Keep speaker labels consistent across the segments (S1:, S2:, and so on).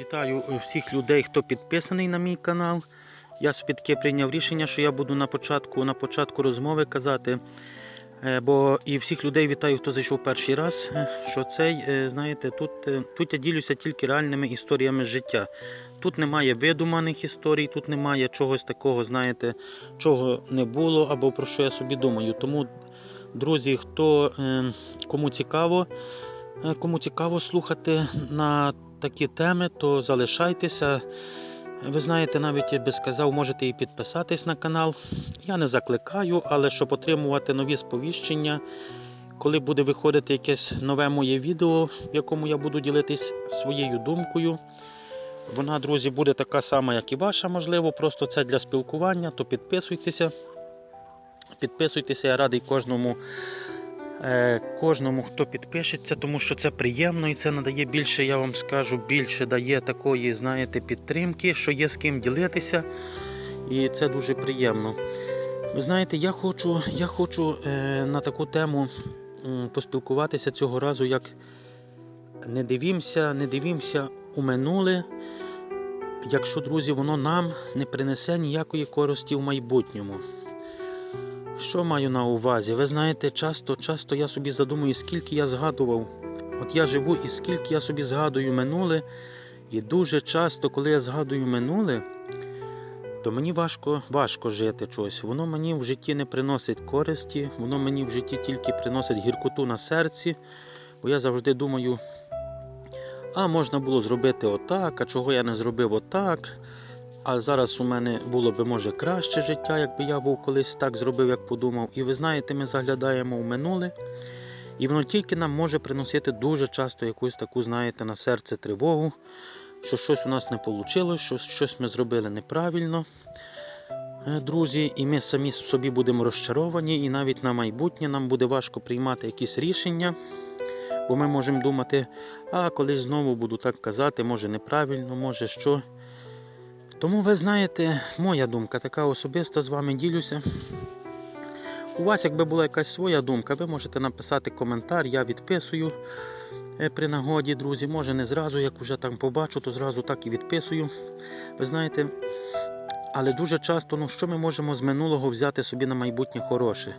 S1: Вітаю е, всіх людей, хто підписаний на мій канал. Я собі таке прийняв рішення, що я буду на початку, на початку розмови казати. е, Бо і всіх людей вітаю, хто зайшов перший раз. е, Що цей, знаєте, тут, тут я ділюся тільки реальними історіями життя. Тут немає видуманих історій, тут немає чогось такого, знаєте, чого не було або про що я собі думаю. Тому, друзі, хто е, кому цікаво, кому цікаво слухати на такі теми, то залишайтеся. Ви знаєте, навіть я би сказав, можете і підписатись на канал. Я не закликаю, але щоб отримувати нові сповіщення, коли буде виходити якесь нове моє відео, в якому я буду ділитись своєю думкою. Вона, друзі, буде така сама, як і ваша, можливо, просто це для спілкування, то підписуйтеся. Підписуйтеся, я радий кожному, кожному, хто підпишеться, тому що це приємно і це надає більше, я вам скажу, більше дає такої, знаєте, підтримки, що є з ким ділитися. І це дуже приємно. Ви знаєте, я хочу, я хочу е, на таку тему поспілкуватися цього разу, як не дивімося, не дивімося у минуле, якщо, друзі, воно нам не принесе ніякої користі в майбутньому. Що маю на увазі? Ви знаєте, часто, часто я собі задумую, скільки я згадував. От я живу і скільки я собі згадую минуле, і дуже часто, коли я згадую минуле, то мені важко, важко жити щось. Воно мені в житті не приносить користі, воно мені в житті тільки приносить гіркоту на серці, бо я завжди думаю, а можна було зробити отак, а чого я не зробив отак. А зараз у мене було би може краще життя, якби я був колись так зробив, як подумав. І ви знаєте, ми заглядаємо в минуле, і воно тільки нам може приносити дуже часто якусь таку, знаєте, на серце тривогу, що щось у нас не вийшло, що щось ми зробили неправильно. Е, Друзі, і ми самі собі будемо розчаровані, і навіть на майбутнє нам буде важко приймати якісь рішення, бо ми можемо думати, а колись знову буду так казати, може неправильно, може що. Тому ви знаєте, моя думка така особиста з вами ділюся. У вас, якби була якась своя думка, ви можете написати коментар, я відписую е, при нагоді, друзі. Може не зразу, як вже там побачу, то зразу так і відписую. Ви знаєте, але дуже часто, ну що ми можемо з минулого взяти собі на майбутнє хороше?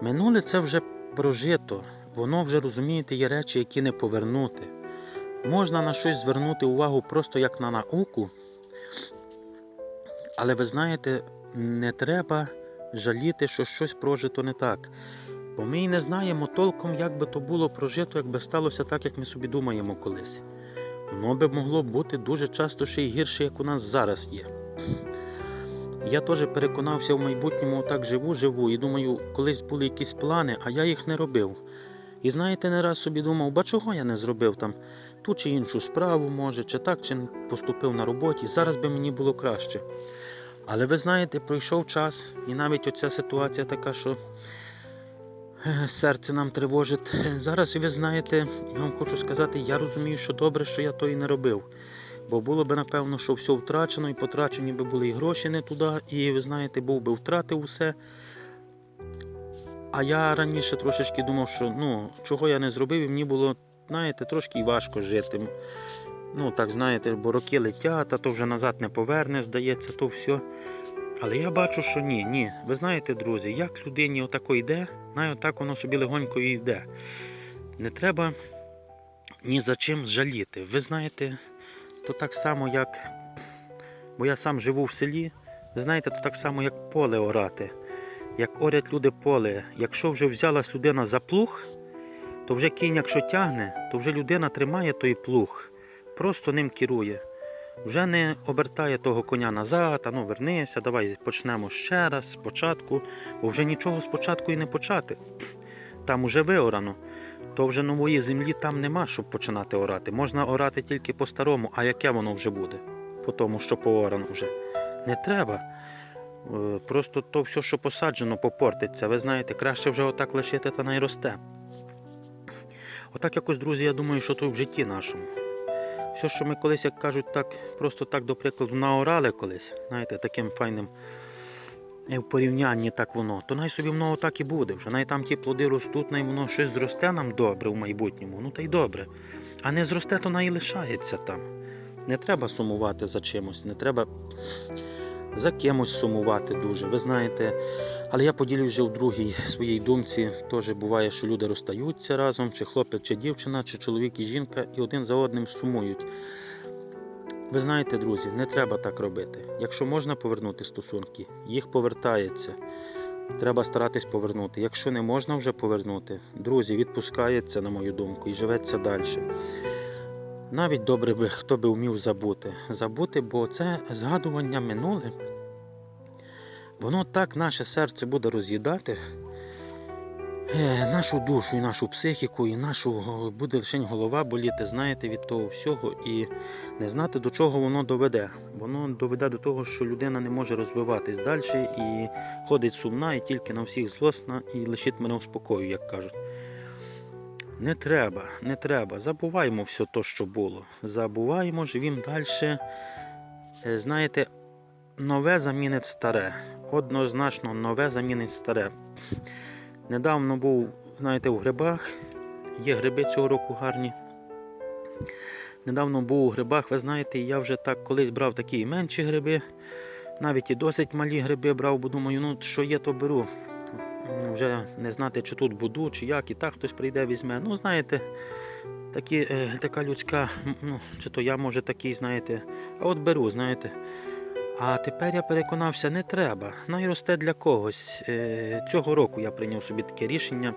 S1: Минуле це вже прожито. Воно вже розумієте, є речі, які не повернути. Можна на щось звернути увагу просто як на науку. Але ви знаєте, не треба жаліти, що щось прожито не так. Бо ми і не знаємо толком, як би то було прожито, якби сталося так, як ми собі думаємо колись. Воно би могло бути дуже часто ще й гірше, як у нас зараз є. Я теж переконався в майбутньому, так живу, живу, і думаю, колись були якісь плани, а я їх не робив. І знаєте, не раз собі думав, ба чого я не зробив там ту чи іншу справу, може, чи так, чи поступив на роботі. Зараз би мені було краще. Але ви знаєте, пройшов час, і навіть оця ситуація така, що е, серце нам тривожить. Зараз, ви знаєте, я вам хочу сказати, я розумію, що добре, що я то і не робив. Бо було б, напевно, що все втрачено, і потрачені би були і гроші не туди, і ви знаєте, був би втратив усе. А я раніше трошечки думав, що ну, чого я не зробив, і мені було, знаєте, трошки важко жити. Ну, так знаєте, бо роки летять, а то вже назад не повернеш, здається, то все. Але я бачу, що ні, ні. Ви знаєте, друзі, як людині отако йде, най отак воно собі легонько і йде. Не треба ні за чим жаліти. Ви знаєте, то так само, як. Бо я сам живу в селі, ви знаєте, то так само, як поле орати. Як орять люди поле. Якщо вже взялась людина за плуг, то вже кінь, якщо тягне, то вже людина тримає той плуг, просто ним керує. Вже не обертає того коня назад, а ну вернися, давай почнемо ще раз, спочатку, бо вже нічого спочатку і не почати. Там уже виорано, то вже нової землі там нема, щоб починати орати. Можна орати тільки по-старому, а яке воно вже буде? По тому, що поорано вже. Не треба. Е, Просто то все, що посаджено, попортиться. Ви знаєте, краще вже отак лишити та найросте. Отак якось, друзі, я думаю, що то в житті нашому. Все, що ми колись, як кажуть, так, просто так, до прикладу, наорали колись, знаєте, таким файним е, в порівнянні так воно, то най собі воно так і буде. Вже най там ті плоди ростуть, най воно щось зросте нам добре в майбутньому, ну та й добре. А не зросте, то най і лишається там. Не треба сумувати за чимось, не треба за кимось сумувати дуже. Ви знаєте, але я поділюсь вже в другій своїй думці. Теж буває, що люди розстаються разом, чи хлопець, чи дівчина, чи чоловік і жінка, і один за одним сумують. Ви знаєте, друзі, не треба так робити. Якщо можна повернути стосунки, їх повертається. Треба старатись повернути. Якщо не можна вже повернути, друзі, відпускається, на мою думку, і живеться далі. Навіть добре би хто би вмів забути. Забути, бо це згадування минуле. Воно так наше серце буде роз'їдати, е, нашу душу, і нашу психіку, і нашу буде лише голова боліти, знаєте, від того всього, і не знати, до чого воно доведе. Воно доведе до того, що людина не може розвиватись далі і ходить сумна, і тільки на всіх злосна, і лишить мене в спокою, як кажуть. Не треба, не треба. Забуваємо все то, що було. Забуваємо, живімо далі. Знаєте, нове замінить старе. Однозначно, нове замінить старе. Недавно був, знаєте, у грибах. Є гриби цього року гарні. Недавно був у грибах, ви знаєте, я вже так колись брав такі менші гриби, навіть і досить малі гриби брав, бо думаю, ну що є, то беру. Вже не знати, чи тут буду, чи як, і так хтось прийде, візьме. Ну, знаєте, такі, е, така людська, ну, чи то я може такий, знаєте, а от беру, знаєте. А тепер я переконався, не треба. Най росте для когось. Е, Цього року я прийняв собі таке рішення.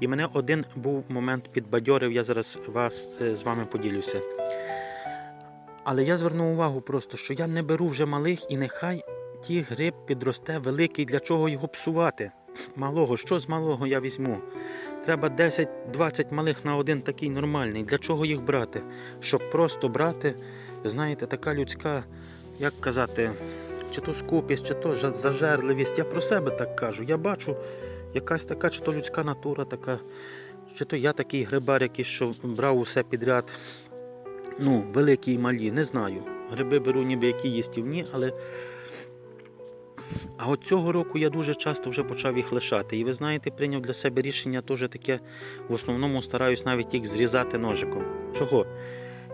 S1: І мене один був момент підбадьорив, я зараз вас е, з вами поділюся. Але я звернув увагу просто, що я не беру вже малих і нехай ті гриб підросте великий, для чого його псувати. Малого, що з малого я візьму? Треба 10-20 малих на один такий нормальний. Для чого їх брати? Щоб просто брати, знаєте, така людська, як казати, чи то скупість, чи то зажерливість. Я про себе так кажу. Я бачу якась така, чи то людська натура така, чи то я такий грибар, який що брав усе підряд. Ну, великі і малі, не знаю. Гриби беру ніби які їстівні, але. А от цього року я дуже часто вже почав їх лишати. І ви знаєте, прийняв для себе рішення теж таке, в основному стараюсь навіть їх зрізати ножиком. Чого?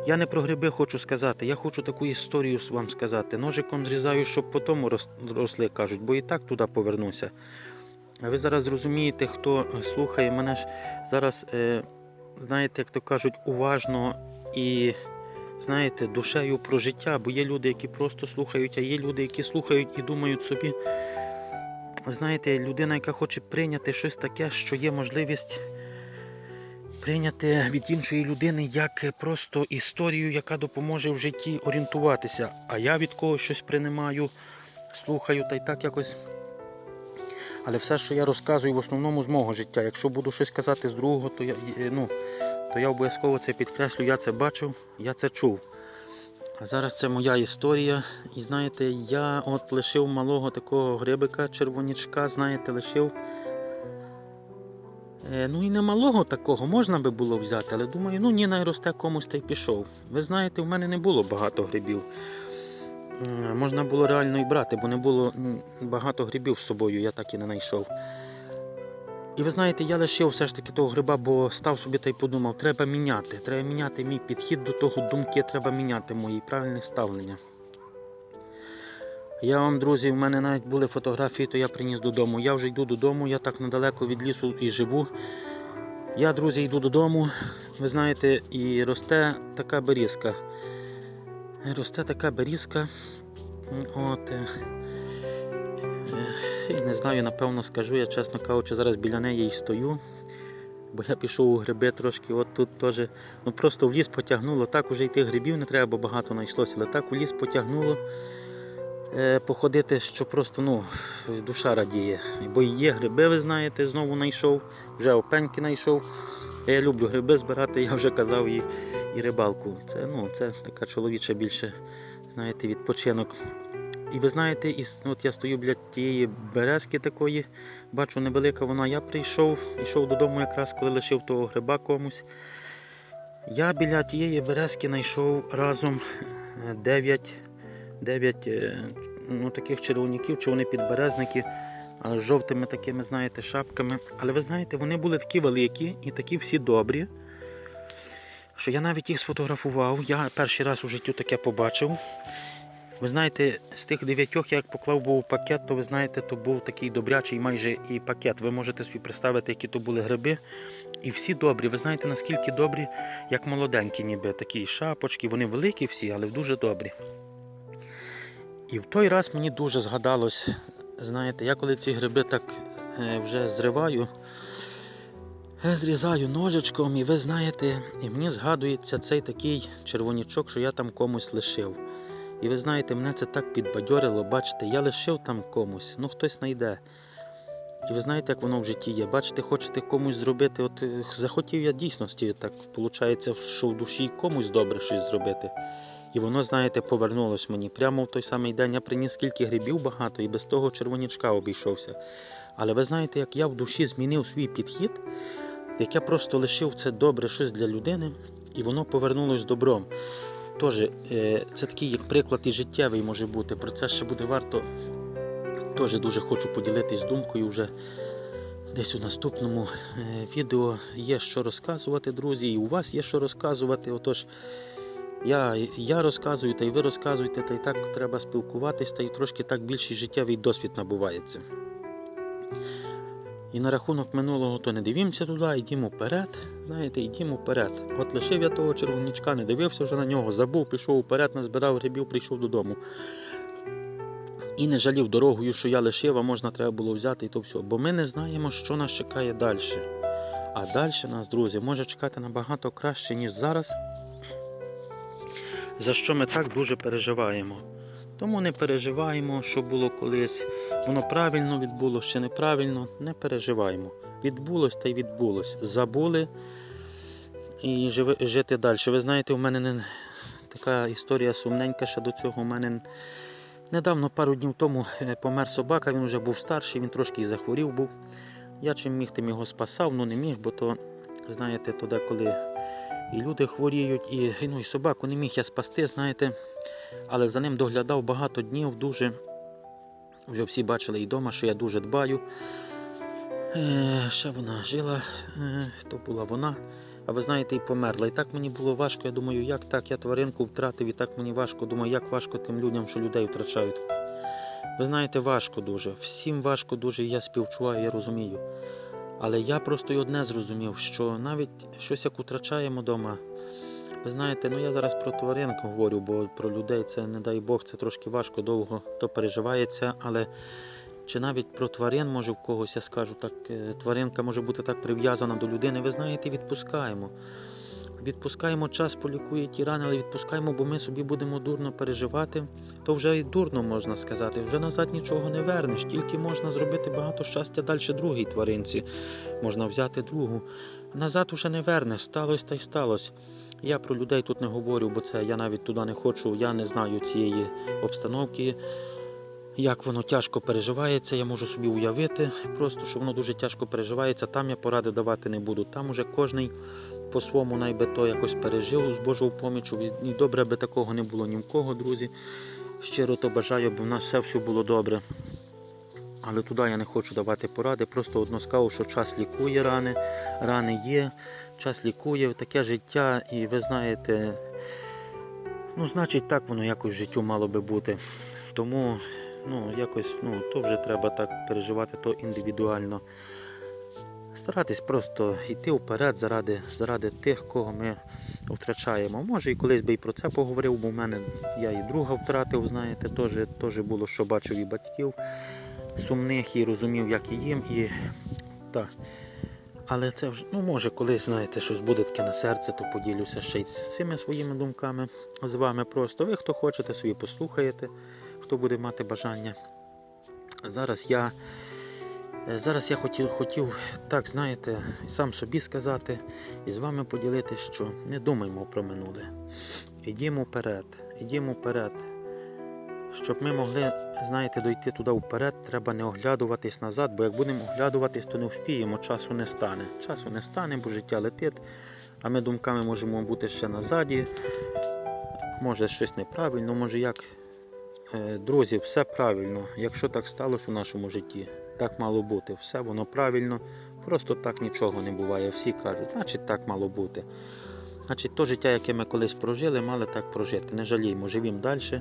S1: Я не про гриби хочу сказати, я хочу таку історію вам сказати. Ножиком зрізаю, щоб потім рос- росли, кажуть, бо і так туди повернуся. А ви зараз зрозумієте, хто слухає мене ж зараз, е, знаєте, як то кажуть, уважно і знаєте, душею про життя, бо є люди, які просто слухають, а є люди, які слухають і думають собі. Знаєте, людина, яка хоче прийняти щось таке, що є можливість прийняти від іншої людини як просто історію, яка допоможе в житті орієнтуватися. А я від когось щось приймаю, слухаю та й так якось. Але все, що я розказую, в основному з мого життя. Якщо буду щось казати з другого, то я, ну, то я обов'язково це підкреслю, я це бачив, я це чув. А зараз це моя історія. І знаєте, я от лишив малого такого грибика, червонячка, знаєте, лишив. Е, ну і не малого такого можна би було взяти, але думаю, ну ні, най росте комусь та й пішов. Ви знаєте, в мене не було багато грибів. Можна було реально і брати, бо не було багато грибів з собою, я так і не знайшов. І ви знаєте, я лишив все ж таки того гриба, бо став собі та й подумав, треба міняти. Треба міняти мій підхід до того, думки треба міняти мої правильне ставлення. Я вам, друзі, в мене навіть були фотографії, то я приніс додому. Я вже йду додому, я так недалеко від лісу і живу. Я, друзі, йду додому. Ви знаєте, і росте така берізка. Росте така берізка. От. І не знаю, напевно скажу, я чесно кажучи, зараз біля неї і стою. Бо я пішов у гриби трошки, от тут теж. Ну просто в ліс потягнуло. Так уже йти грибів не треба, багато знайшлося, але так у ліс потягнуло е, походити, що просто ну, душа радіє. Бо є гриби, ви знаєте, знову знайшов, вже опеньки знайшов. Я люблю гриби збирати, я вже казав і, і рибалку. Це, ну, це така чоловіча більше, знаєте, відпочинок. І ви знаєте, і, от я стою біля тієї березки такої, бачу невелика вона. Я прийшов, йшов додому якраз, коли лишив того гриба комусь. Я біля тієї березки знайшов разом 9, 9 ну, таких червоняків, чи вони підберезники, з жовтими такими, знаєте, шапками. Але ви знаєте, вони були такі великі і такі всі добрі. що я навіть їх сфотографував. Я перший раз у житті таке побачив. Ви знаєте, з тих дев'ятьох як поклав був пакет, то ви знаєте, то був такий добрячий майже і пакет. Ви можете собі представити, які то були гриби. І всі добрі. Ви знаєте, наскільки добрі, як молоденькі, ніби такі шапочки. Вони великі всі, але дуже добрі. І в той раз мені дуже згадалось, знаєте, я коли ці гриби так е, вже зриваю, е, зрізаю ножичком, і ви знаєте, і мені згадується цей такий червонічок, що я там комусь лишив. І ви знаєте, мене це так підбадьорило, бачите, я лишив там комусь, ну хтось знайде. І ви знаєте, як воно в житті є. Бачите, хочете комусь зробити, от е, захотів я дійсності, так виходить, що в душі комусь добре щось зробити. І воно, знаєте, повернулось мені. Прямо в той самий день я приніс скільки грибів багато і без того червонячка обійшовся. Але ви знаєте, як я в душі змінив свій підхід, як я просто лишив це добре щось для людини, і воно повернулось добром. Тож, е, це такий як приклад і життєвий може бути. Про це ще буде варто. Теж дуже хочу поділитись думкою вже десь у наступному е, відео є що розказувати, друзі, і у вас є що розказувати. Отож, я, я розказую, та й ви розказуєте, та й так треба спілкуватись, та й трошки так більший життєвий досвід набувається. І на рахунок минулого, то не дивімося туди, йдімо вперед. Знаєте, йдімо вперед. От лишив я того червонячка, не дивився вже на нього, забув, пішов вперед, назбирав грибів, прийшов додому. І не жалів дорогою, що я лишив, а можна треба було взяти і то все. Бо ми не знаємо, що нас чекає далі. А далі нас, друзі, може чекати набагато краще, ніж зараз, за що ми так дуже переживаємо. Тому не переживаємо, що було колись. Воно правильно відбулося чи неправильно, не переживаємо. Відбулось та й відбулось. Забули і жити далі. Ви знаєте, у мене не, така історія сумненька ще до цього. У мене недавно, пару днів тому, е, помер собака, він вже був старший, він трошки захворів був. Я чим міг, тим його спасав, ну не міг, бо то, знаєте, туди, коли і люди хворіють, і, ну, і собаку не міг я спасти, знаєте, але за ним доглядав багато днів, дуже. Вже всі бачили і вдома, що я дуже дбаю. Е, ще вона жила, е, то була вона. А ви знаєте, і померла. І так мені було важко. Я думаю, як так, я тваринку втратив, і так мені важко. Думаю, як важко тим людям, що людей втрачають. Ви знаєте, важко дуже. Всім важко дуже, я співчуваю, я розумію. Але я просто й одне зрозумів, що навіть щось як втрачаємо вдома. Ви знаєте, ну я зараз про тваринку говорю, бо про людей це, не дай Бог, це трошки важко, довго то переживається, але чи навіть про тварин, може в когось я скажу так, е, тваринка може бути так прив'язана до людини, ви знаєте, відпускаємо. Відпускаємо час, полікує ті рани, але відпускаємо, бо ми собі будемо дурно переживати, то вже і дурно можна сказати. Вже назад нічого не вернеш, тільки можна зробити багато щастя далі другій тваринці. Можна взяти другу. Назад уже не вернеш, сталося та й сталося. Я про людей тут не говорю, бо це я навіть туди не хочу, я не знаю цієї обстановки. Як воно тяжко переживається, я можу собі уявити, просто що воно дуже тяжко переживається. Там я поради давати не буду. Там уже кожний по-своєму найби то якось пережив з Божою помічю. І добре, аби такого не було ні в кого, друзі. Щиро то бажаю, бо в нас все було добре. Але туди я не хочу давати поради. Просто одно скажу, що час лікує рани, рани є, час лікує, таке життя, і ви знаєте, ну, значить, так воно якось в життю мало би бути. Тому ну, якось, ну, то вже треба так переживати, то індивідуально. Старатись просто йти вперед заради, заради тих, кого ми втрачаємо. Може, і колись би і про це поговорив, бо в мене я і друга втратив, знаєте, теж, було, що бачив і батьків сумних, і розумів, як і їм. І, так. Але це вже, ну може, колись, знаєте, щось буде таке на серце, то поділюся ще й з цими своїми думками з вами. Просто ви, хто хочете, собі послухаєте, хто буде мати бажання. Зараз я. Е, Зараз я хотів, хотів так, знаєте, сам собі сказати і з вами поділитися, що не думаймо про минуле. Ідімо вперед, ідімо вперед. Щоб ми могли, знаєте, дойти туди вперед, треба не оглядуватись назад, бо як будемо оглядуватись, то не вспіємо, часу не стане. Часу не стане, бо життя летить, а ми думками можемо бути ще назаді. Може щось неправильно, може як. Е, Друзі, все правильно. Якщо так сталося у нашому житті, так мало бути. Все воно правильно. Просто так нічого не буває. Всі кажуть, значить так мало бути. Значить, то життя, яке ми колись прожили, мали так прожити. Не жаліємо, живімо далі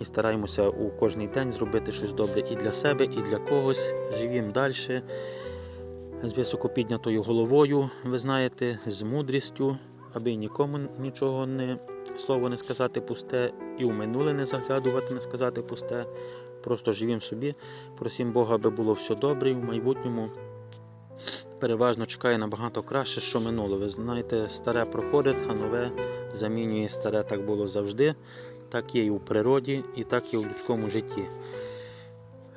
S1: і стараємося у кожний день зробити щось добре і для себе, і для когось. Живімо далі з високо піднятою головою, ви знаєте, з мудрістю, аби нікому нічого не слово не сказати пусте, і у минуле не заглядувати, не сказати пусте. Просто живім собі. Просім Бога, аби було все добре і в майбутньому. Переважно чекає набагато краще, що минуло. Ви знаєте, старе проходить, а нове замінює старе. Так було завжди. Так є і у природі, і так і у людському житті.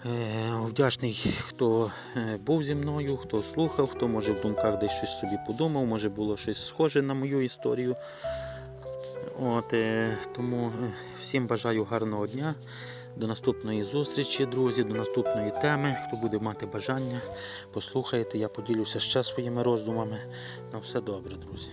S1: Е, Вдячний, хто е, був зі мною, хто слухав, хто може в думках десь щось собі подумав, може було щось схоже на мою історію. От, е, тому всім бажаю гарного дня. До наступної зустрічі, друзі, до наступної теми. Хто буде мати бажання, послухайте, я поділюся ще своїми роздумами. На все добре, друзі.